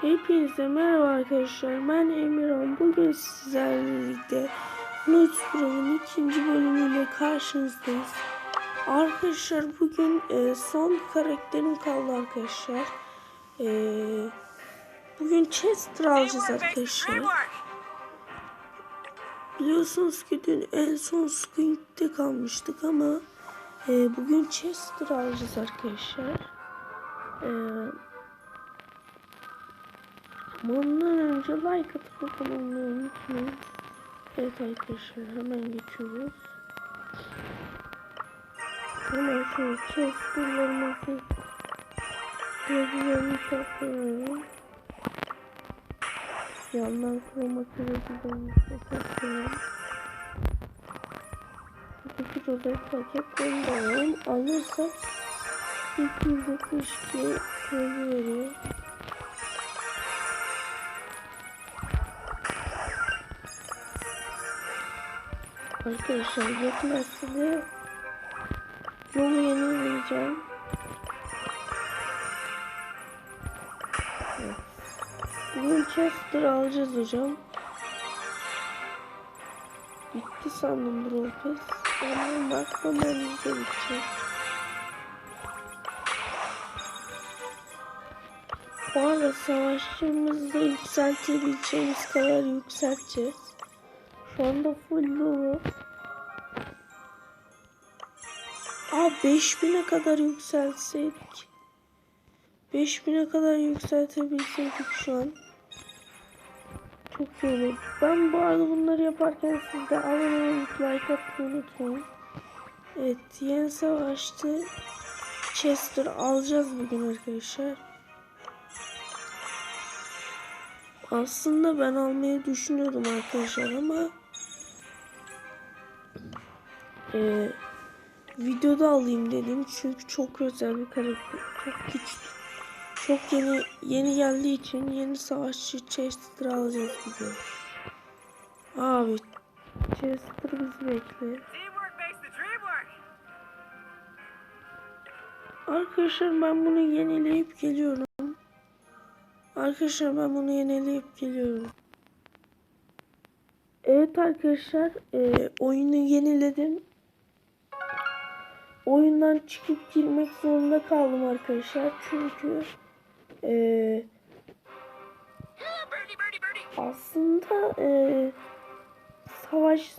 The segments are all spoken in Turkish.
Hepinize merhaba arkadaşlar. Ben Emirhan. Bugün sizlerle birlikte Pro'nun ikinci bölümüyle karşınızdayız. Arkadaşlar bugün e, son karakterim kaldı arkadaşlar. E, bugün Chester alacağız arkadaşlar. Biliyorsunuz ki dün en son Squid'de kalmıştık ama e, bugün Chester alacağız arkadaşlar. Eee ondan önce like atıp abone olmayı unutmayın. Evet arkadaşlar hemen geçiyoruz. Hemen şu chester'larımızı yazılarını toplayalım. Yandan yazılarımızı toplayalım. Şuradaki rozet paketlerini de alalım. Alırsak 272 yazı veriyor. Arkadaşlar yetmezse de yolu yenileyeceğim. Evet. Bugün Chester alacağız hocam. Bitti sandım Brawl Pass. Ama bakmam önce bitecek. Bu arada savaşçımızı da yükseltebileceğimiz kadar yükselteceğiz. Şu anda full dolu. Aa 5000'e kadar yükseltseydik. 5000'e kadar yükseltebilseydik şu an. Çok iyi olur. Ben bu arada bunları yaparken siz de abone olup like atmayı unutmayın. Evet yeni savaştı. Chester alacağız bugün arkadaşlar. Aslında ben almayı düşünüyordum arkadaşlar ama e, videoda alayım dedim çünkü çok özel bir karakter çok güçlü çok yeni yeni geldiği için yeni savaşçı Chester alacağız bugün abi Chester bizi work. arkadaşlar ben bunu yenileyip geliyorum arkadaşlar ben bunu yenileyip geliyorum Evet arkadaşlar e, oyunu yeniledim. Oyundan çıkıp girmek zorunda kaldım arkadaşlar. Çünkü e, aslında e, savaş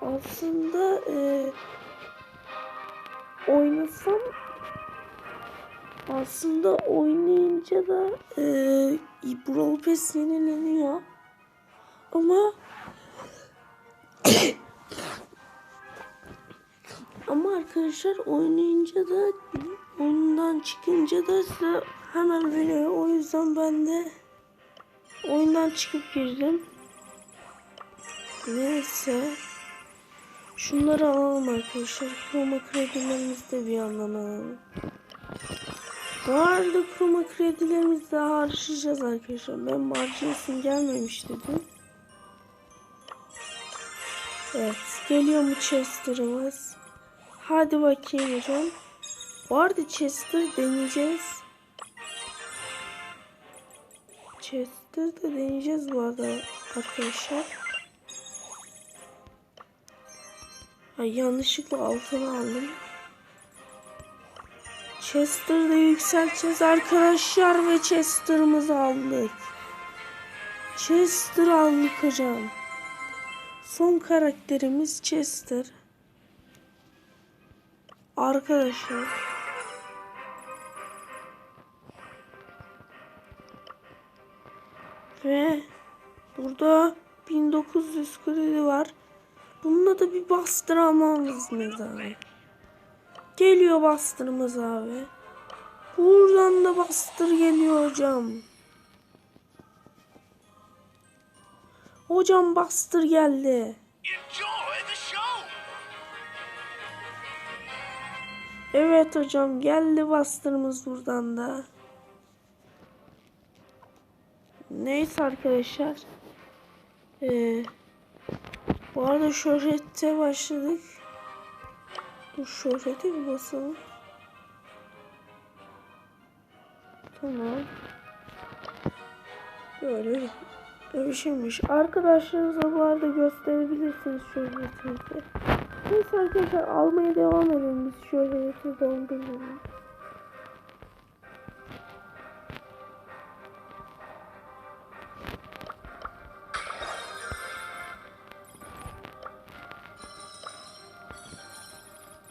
aslında e, oynasam aslında oynayınca da e, Brawl Pass yenileniyor. Ama ama arkadaşlar oynayınca da oyundan çıkınca da size hemen veriyor. O yüzden ben de oyundan çıkıp girdim. Neyse. Şunları alalım arkadaşlar. Chroma kredilerimizi de bir yandan alalım. Bu arada chroma kredilerimizi de harcayacağız arkadaşlar. Ben harcayasım gelmemiş dedim. Evet. Geliyor mu Chester'ımız? Hadi bakayım hocam. Arada Chester deneyeceğiz. Chester de deneyeceğiz bu arada arkadaşlar. Ay yanlışlıkla altına aldım. Chester'da yükselteceğiz arkadaşlar ve Chester'ımızı aldık. Chester aldık hocam. Son karakterimiz Chester. Arkadaşlar. Ve burada 1900 kredi var. Bununla da bir bastır almamız abi. Geliyor bastırımız abi. Buradan da bastır geliyor hocam. Hocam bastır geldi. Evet hocam geldi bastırımız buradan da. Neyse arkadaşlar. Ee, bu arada şöhrette başladık. Dur şöhrete bir basalım. Tamam. Böyle şeymiş. Arkadaşlarınıza bu arada gösterebilirsiniz şöhretinizi. Neyse arkadaşlar almaya devam edelim biz şöhreti dondurmayalım.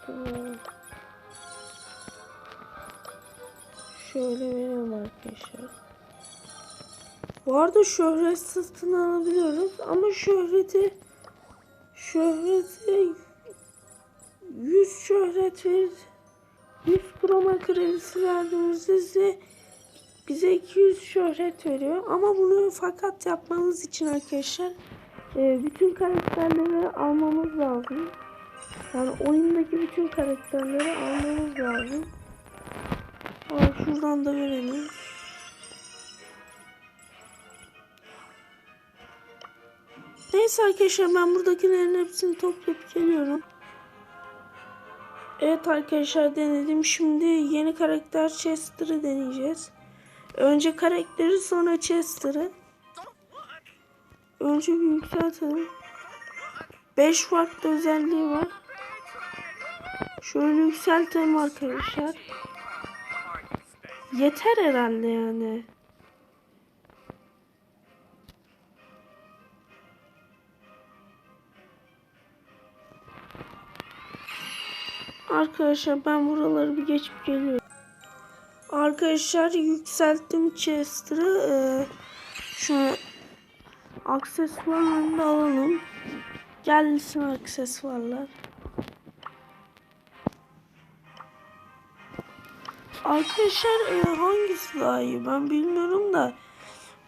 Tamam. Şöyle verelim arkadaşlar. Bu arada şöhret satın alabiliyoruz ama şöhreti şöhreti 100 şöhret verir 100 kroma kredisi verdiğimizde size bize 200 şöhret veriyor ama bunu fakat yapmamız için arkadaşlar e, bütün karakterleri almamız lazım. Yani oyundaki bütün karakterleri almamız lazım. Aa, şuradan da verelim. Neyse arkadaşlar ben buradakilerin hepsini toplayıp geliyorum. Evet arkadaşlar denedim. Şimdi yeni karakter Chester'ı deneyeceğiz. Önce karakteri sonra Chester'ı. Önce bir yükseltelim. 5 farklı özelliği var. Şöyle yükseltelim arkadaşlar. Yeter herhalde yani. Arkadaşlar ben buraları bir geçip geliyorum. Arkadaşlar yükselttim Chester'ı. Ee, şu aksesuarlarını da alalım. Gelsin aksesuarlar. Arkadaşlar e, hangisi daha iyi ben bilmiyorum da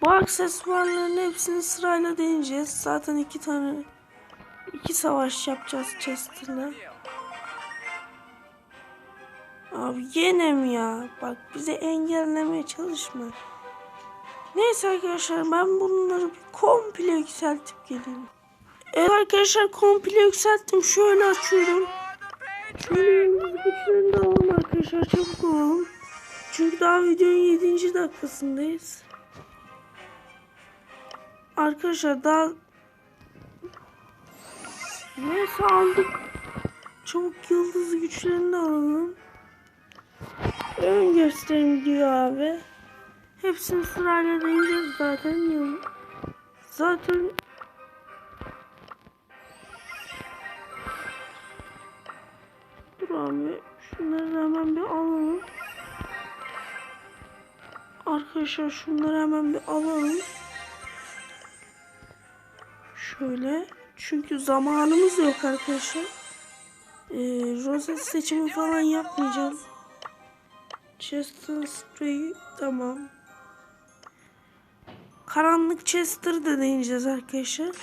bu aksesuarların hepsini sırayla deneyeceğiz. Zaten iki tane iki savaş yapacağız Chester'la. Abi gene mi ya? Bak bize engellemeye çalışma. Neyse arkadaşlar ben bunları bir komple yükseltip geleyim. Evet arkadaşlar komple yükselttim. Şöyle açıyorum. Şöyle de alalım arkadaşlar. Çabuk olalım. Çünkü daha videonun 7. dakikasındayız. Arkadaşlar daha Neyse aldık. Çabuk yıldız güçlerini alalım. Ön gösterim diyor abi. Hepsini sırayla deneyeceğiz zaten. Zaten Dur abi. Şunları hemen bir alalım. Arkadaşlar şunları hemen bir alalım. Şöyle. Çünkü zamanımız yok arkadaşlar. Ee, rozet seçimi falan yapmayacağım. Chester Spray tamam. Karanlık Chester da deneyeceğiz arkadaşlar.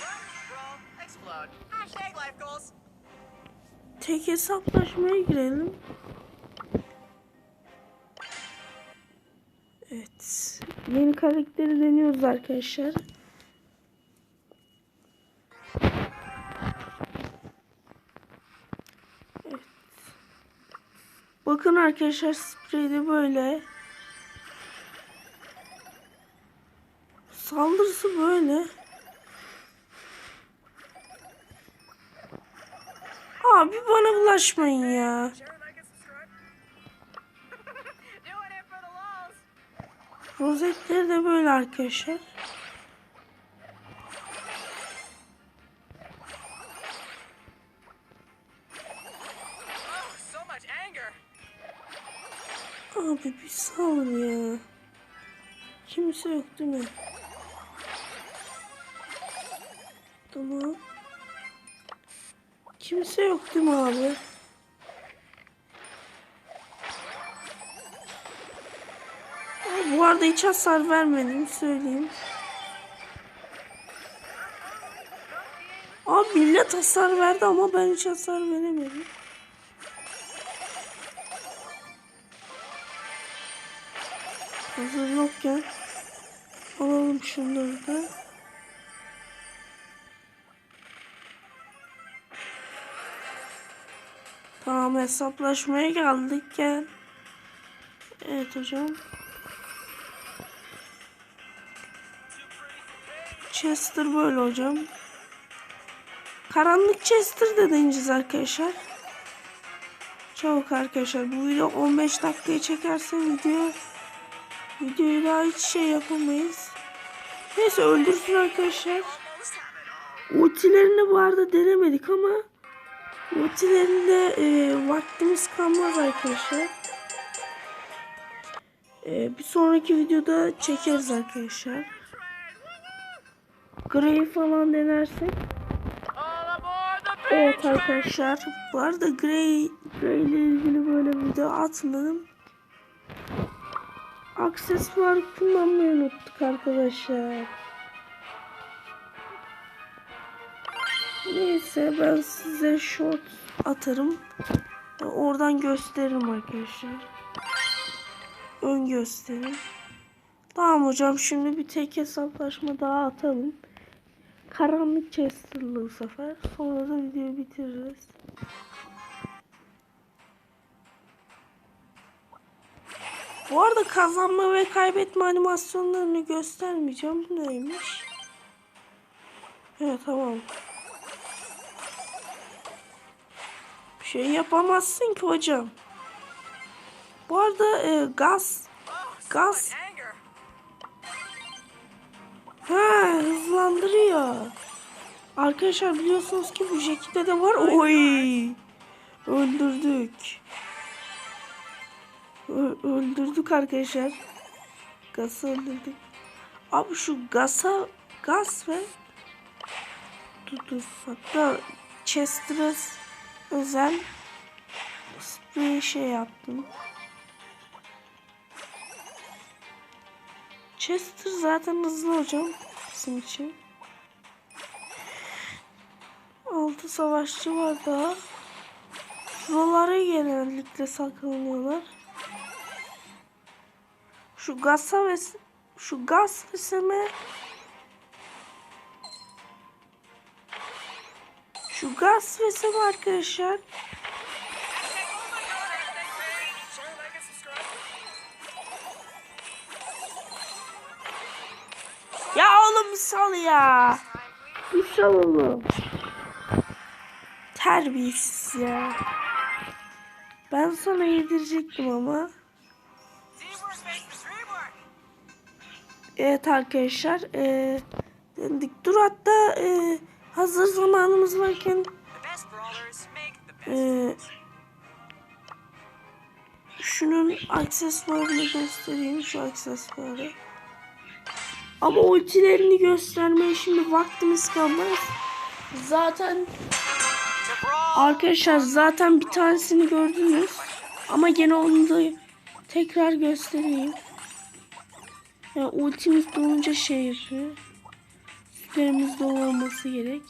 Tek hesaplaşmaya girelim. Evet. Yeni karakteri deniyoruz arkadaşlar. Bakın arkadaşlar sprey de böyle. Saldırısı böyle. Abi bana bulaşmayın ya. Rozetleri de böyle arkadaşlar. Abi bir sal ya. Kimse yok değil mi? Tamam. Kimse yok değil mi abi? Aa, Bu arada hiç hasar vermedim söyleyeyim. Abi millet hasar verdi ama ben hiç hasar veremedim. Hazır yokken alalım şunları da. Tamam hesaplaşmaya geldik gel. Evet hocam. Chester böyle hocam. Karanlık Chester de deneyeceğiz arkadaşlar. Çabuk arkadaşlar bu video 15 dakikaya çekerse video videoyu daha hiç şey yapamayız. Neyse öldürsün arkadaşlar. Ultilerini bu arada denemedik ama ultilerinde e, vaktimiz kalmaz arkadaşlar. E, bir sonraki videoda çekeriz arkadaşlar. Grey falan denersek. Evet arkadaşlar. Bu arada Grey, Grey ile ilgili böyle video atmadım. Aksesuar kullanmayı unuttuk arkadaşlar. Neyse ben size short atarım. Oradan gösteririm arkadaşlar. Ön gösterim. Tamam hocam şimdi bir tek hesaplaşma daha atalım. Karanlık Chester'lı bu sefer. Sonra da videoyu bitiririz. Bu arada kazanma ve kaybetme animasyonlarını göstermeyeceğim. Bu neymiş? Evet tamam. Bir şey yapamazsın ki hocam. Bu arada e, gaz anger. Ha hızlandırıyor. Arkadaşlar biliyorsunuz ki bu Jack'te de var. Oy. Öldürdük. Ö- öldürdük arkadaşlar. Gas'ı öldürdük. Abi şu Gas'a Gas ve dur dur hatta Chester'a özel sprey şey yaptım. Chester zaten hızlı hocam bizim için. Altı savaşçı var daha. Şuralara genellikle saklanıyorlar. Şu gasa ve şu gaz veseme şu gaz veseme arkadaşlar. Ya oğlum bir sal ya. Bir sal oğlum. Terbiyesiz ya. Ben sana yedirecektim ama. Evet arkadaşlar. dedik. Dur hatta eee, hazır zamanımız varken eee, şunun aksesuarını göstereyim. Şu aksesuarı. Ama ultilerini göstermeye şimdi vaktimiz kalmaz. Zaten. Arkadaşlar zaten bir tanesini gördünüz. Ama gene onu da tekrar göstereyim. Yani ultimiz dolunca şey yapıyor. Süperimiz dolu olması gerek.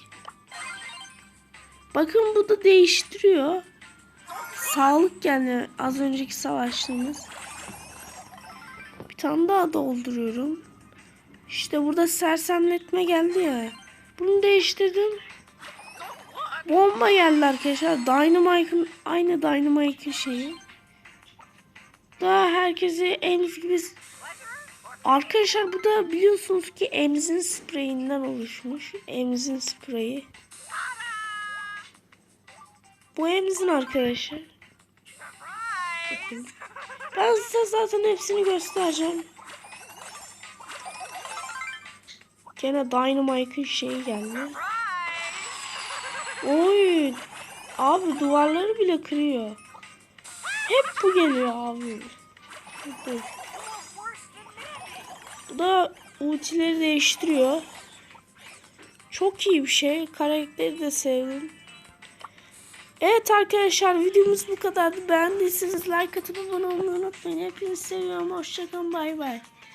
Bakın bu da değiştiriyor. Sağlık yani az önceki savaştığımız. Bir tane daha dolduruyorum. İşte burada sersemletme geldi ya. Bunu değiştirdim. Bomba geldi arkadaşlar. Dynamite'ın aynı Dynamite'ın şeyi. Daha herkese Ems gibi Arkadaşlar bu da biliyorsunuz ki Ems'in spreyinden oluşmuş. Ems'in spreyi. Bu Ems'in arkadaşlar. Ben size zaten hepsini göstereceğim. Gene Dynamite'ın şeyi geldi. Oy. Abi duvarları bile kırıyor. Hep bu geliyor abi. Than me. Bu da ultileri değiştiriyor. Çok iyi bir şey. Karakteri de sevdim. Evet arkadaşlar videomuz bu kadardı. Beğendiyseniz like atıp abone olmayı unutmayın. Hepinizi seviyorum. Hoşçakalın. Bay bay.